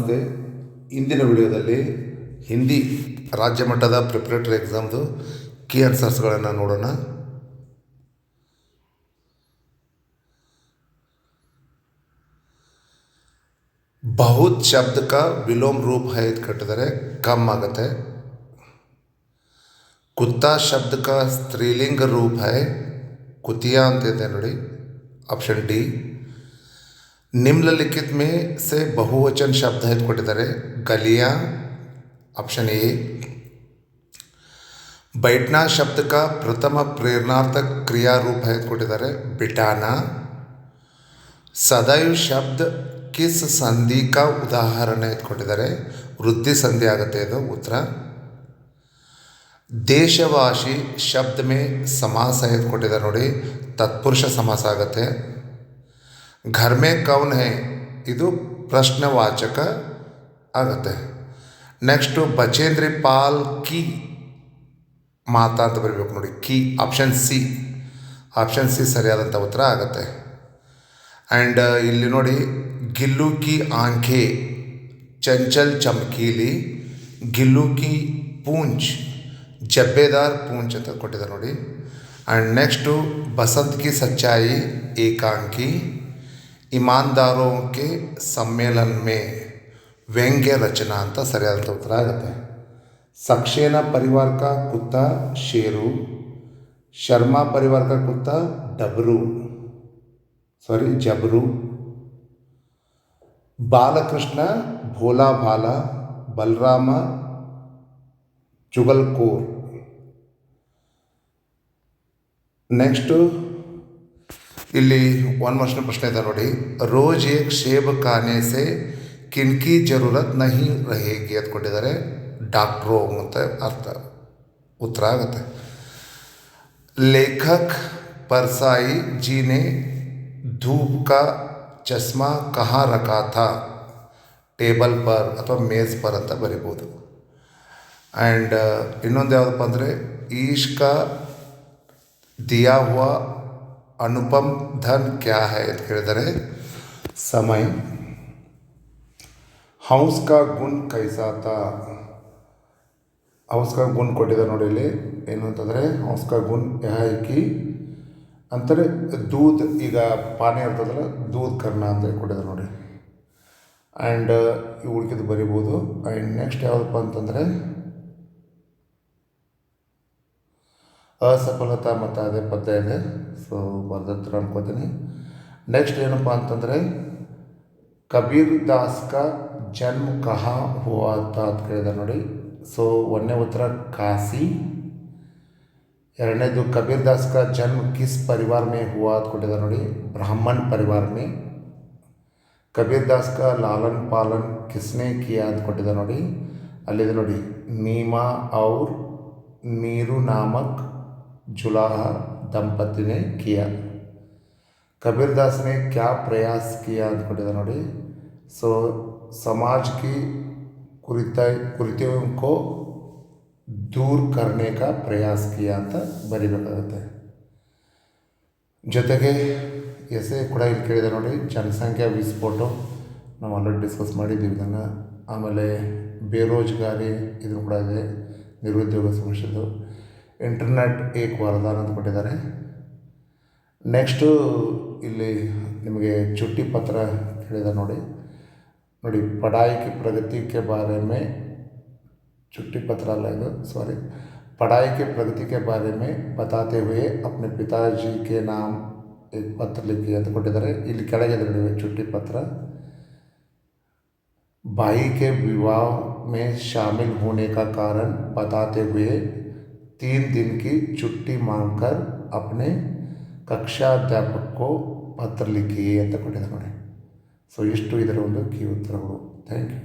ನಮಸ್ತೆ ಇಂದಿನ ವಿಡಿಯೋದಲ್ಲಿ ಹಿಂದಿ ರಾಜ್ಯ ಮಟ್ಟದ ಪ್ರಿಪ್ರೇಟರಿ ಎಕ್ಸಾಮ್ದು ಕೀ ಆನ್ಸರ್ಸ್ಗಳನ್ನು ನೋಡೋಣ. ಬಹುತ್ ಶಬ್ದ ಕಾ ವಿಲೋಮ್ ರೂಪ ಹೈ ಕಟ್ಟಿದರೆ ಕಮ್ ಆಗುತ್ತೆ. ಕುತ್ತಾ ಶಬ್ದ ಕ ಸ್ತ್ರೀಲಿಂಗ ರೂಪ ಹೈ ಕುತಿಯಾ ಅಂತಿದೆ ನೋಡಿ. ಆಪ್ಷನ್ ಡಿ निम्नलिखित में से बहुवचन शब्द है ಕೊಟ್ಟಿದ್ದಾರೆ गलियां ऑप्शन ए बैठना शब्द का प्रथम प्रेरणार्थक क्रिया रूप है ಕೊಟ್ಟಿದ್ದಾರೆ बिठाना ಸದೈವ್ ಶಬ್ದ ಕಿಸ್ ಸಂಧಿ ಕಾ ಉದಾಹರಣೆ ಕೊಟ್ಟಿದ್ದಾರೆ ವೃದ್ಧಿ ಸಂಧಿ ಆಗುತ್ತೆ ಇದು ಉತ್ತರ ದೇಶವಾಸಿ ಶಬ್ದ ಮೇ ಸಮಾಸ है ಕೊಟ್ಟಿದ್ದಾರೆ ನೋಡಿ ತತ್ಪುರುಷ ಸಮಾಸ ಆಗುತ್ತೆ घर में कौन है ಇದು ಪ್ರಶ್ನವಾಚಕ ಆಗುತ್ತೆ ನೆಕ್ಸ್ಟು ಬಚೇಂದ್ರಿ ಪಾಲ್ ಕಿ ಮಾತಾ ಅಂತ ಬರಬೇಕು ನೋಡಿ ಕಿ ಆಪ್ಷನ್ ಸಿ ಆಪ್ಷನ್ ಸಿ ಸರಿಯಾದಂಥ ಉತ್ತರ ಆಗುತ್ತೆ ಆ್ಯಂಡ್ ಇಲ್ಲಿ ನೋಡಿ ಗಿಲ್ಲು ಕಿ ಆಂಖೆ ಚಂಚಲ್ ಚಮಕೀಲಿ ಗಿಲ್ಲು ಕಿ ಪೂಂಚ್ ಜಬ್ಬೆದಾರ್ ಪೂಂಚ್ ಅಂತ ಕೊಟ್ಟಿದ್ದಾರೆ ನೋಡಿ ಆ್ಯಂಡ್ ನೆಕ್ಸ್ಟು ಬಸಂತ್ ಕಿ ಸಚ್ಚಾಯಿ ಏಕಾಂಕಿ ईमानदारों के सम्मेलन में ವ್ಯಂಗ್ಯ ರಚನಾ ಅಂತ ಸರಿಯಾದಂಥ ಉತ್ತರ ಆಗುತ್ತೆ सक्सेना परिवार का कुत्ता शेरू शर्मा परिवार का कुत्ता डबरू सॉरी जबरू बालकृष्ण भोला भाला बलराम चुगलकोर ನೆಕ್ಸ್ಟು ಇಲ್ಲಿ ಒಂದು ವರ್ಷದ ಪ್ರಶ್ನೆ ಇದೆ ನೋಡಿ ರೋಜ್ ಏಕ್ ಶೇಬ್ ಖಾನೆ ಸೆ ಕಿಣ್ಕಿ ಜರೂರತ್ ನಹಿ ರೇಗಿ ಅಂತ ಕೊಟ್ಟಿದ್ದಾರೆ ಡಾಕ್ಟ್ರು ಅಂತ ಅರ್ಥ ಉತ್ತರ ಆಗುತ್ತೆ लेखक परसाई जी ने धूप का चश्मा कहाँ रखा था ಟೇಬಲ್ ಪರ್ ಅಥವಾ ಮೇಜ್ ಪರ್ ಅಂತ ಬರಿಬೋದು ಆ್ಯಂಡ್ ಇನ್ನೊಂದು ಯಾವುದಪ್ಪ ಅಂದರೆ ಈಶ್ಕ ದಿಯಾ ಹುವಾ ಅನುಪಮ್ ಧನ್ ಕ್ಯಾ ಹೈ ಅಂತ ಕೇಳಿದರೆ ಸಮಯ. ಹೌಸ್ ಕಾ ಗುಣ ಕೈಸಾತ ಹೌಸ್ ಕಾ ಗುಣ ಕೊಟ್ಟಿದ್ದಾರೆ ನೋಡಿ ಇಲ್ಲಿ. ಏನು ಅಂತಂದರೆ, ಹೌಸ್ ಕಾ ಗುಣ ಯಹಾಯ್ಕಿ ಅಂತಾರೆ, ದೂದ್ ಈಗ ಪಾನಿ ಇರ್ತದಲ್ಲ ದೂದ್ ಕರ್ಣ ಅಂತ ಕೊಟ್ಟಿದ್ದಾರೆ ನೋಡಿ. ಆ್ಯಂಡ್ ಇವು ಉಳ್ಕಿದ್ದು ಬರಿಬೋದು. ಆ್ಯಂಡ್ ನೆಕ್ಸ್ಟ್ ಯಾವುದಪ್ಪ ಅಂತಂದರೆ ಅಸಫಲತಾ ಮತ್ತು ಅದೇ ಪದ್ಯ ಇದೆ. ಸೊ ಬರ್ದತ್ರ ಅನ್ಕೋತೀನಿ. ನೆಕ್ಸ್ಟ್ ಏನಪ್ಪ ಅಂತಂದರೆ, ಕಬೀರ್ ದಾಸ್ ಕ ಜನ್ಮ ಕಹಾ ಹುವಾ ಅಂತ ಅಂತ ನೋಡಿ. ಸೊ ಒಂದನೇ ಉತ್ತರ, ಕಾಸಿ. ಎರಡನೇದು, ಕಬೀರ್ ದಾಸ್ ಕ ಜನ್ಮ ಕಿಸ್ ಪರಿವಾರ ಮೇ ಹುವಾ ಅಂತ ಕೊಟ್ಟಿದ್ದಾರೆ ನೋಡಿ. ಬ್ರಾಹ್ಮಣ್ ಪರಿವಾರ ಮೇ. ಕಬೀರ್ ದಾಸ್ ಕ ಲಾಲನ್ ಪಾಲನ್ ಕಿಸ್ನೆ ಕಿಯಾ ಅಂತ ಕೊಟ್ಟಿದ್ದಾರೆ ನೋಡಿ. ಅಲ್ಲಿದೆ ನೋಡಿ, ನೀಮಾ ಔರ್ ನೀರು ನಾಮಕ್ जुलाह ದಂಪತಿ ने किया ಕಬೀರ್ ದಾಸ್ ने क्या प्रयास किया ಅಂತ ಕೊಟ್ಟಿದ್ದಾರೆ ನೋಡಿ ಸೊ ಸಮಾಜ್ ಕಿ ಕುರಿತ ಕುರಿತೋं को दूर करने का प्रयास किया ಅಂತ ಬರಿಬೇಕಾಗುತ್ತೆ ಜೊತೆಗೆ ಎಸೆ ಕೂಡ ಇಲ್ಲಿ ಕೇಳಿದೆ ನೋಡಿ ಜನಸಂಖ್ಯಾ ವಿಸ್ಫೋಟ ನಾವು ಆಲ್ರೆಡಿ ಡಿಸ್ಕಸ್ ಮಾಡಿದ್ದೀವಿ ಇದನ್ನು ಆಮೇಲೆ ಬೇರೋಜ್ಗಾರಿ ಇದು ಕೂಡ ಇದೆ ನಿರುದ್ಯೋಗ ಸಮಸ್ಯೆದು ಇಂಟರ್ನೆಟ್ ಏಕ್ ವರದಾನ ಅಂತ ಕೊಟ್ಟಿದ್ದಾರೆ ನೆಕ್ಸ್ಟು ಇಲ್ಲಿ ನಿಮಗೆ ಚುಟ್ಟಿ ಪತ್ರ ಹೇಳಿದೆ ನೋಡಿ ನೋಡಿ ಪಢಾಯಿ ಕಿ ಪ್ರಗತಿ ಕೆ ಬಾರೆ ಮೇ ಚುಟ್ಟಿ ಪತ್ರ ಅಲ್ಲ ಇದು ಸಾರಿ पढ़ाई के प्रगति के बारे में बताते हुए अपने पिताजी के नाम एक पत्र लिखी ಅಂತ ಕೊಟ್ಟಿದ್ದಾರೆ ಇಲ್ಲಿ ಕೆಳಗಿದೆ ನೋಡಿ ಚುಟ್ಟಿ ಪತ್ರ भाई के विवाह में शामिल होने का कारण बताते हुए तीन दिन की छुट्टी मांगकर अपने ಕಕ್ಷಾಧ್ಯಾಪಕ ಕೋ ಪತ್ರ ಲಿಖಿ ಅಂತ ಕೊಟ್ಟಿದ್ದಾರೆ ನೋಡಿ ಸೊ ಇಷ್ಟು ಇದರ ಒಂದು ಕೀ ಉತ್ತರಗಳು ಥ್ಯಾಂಕ್ ಯು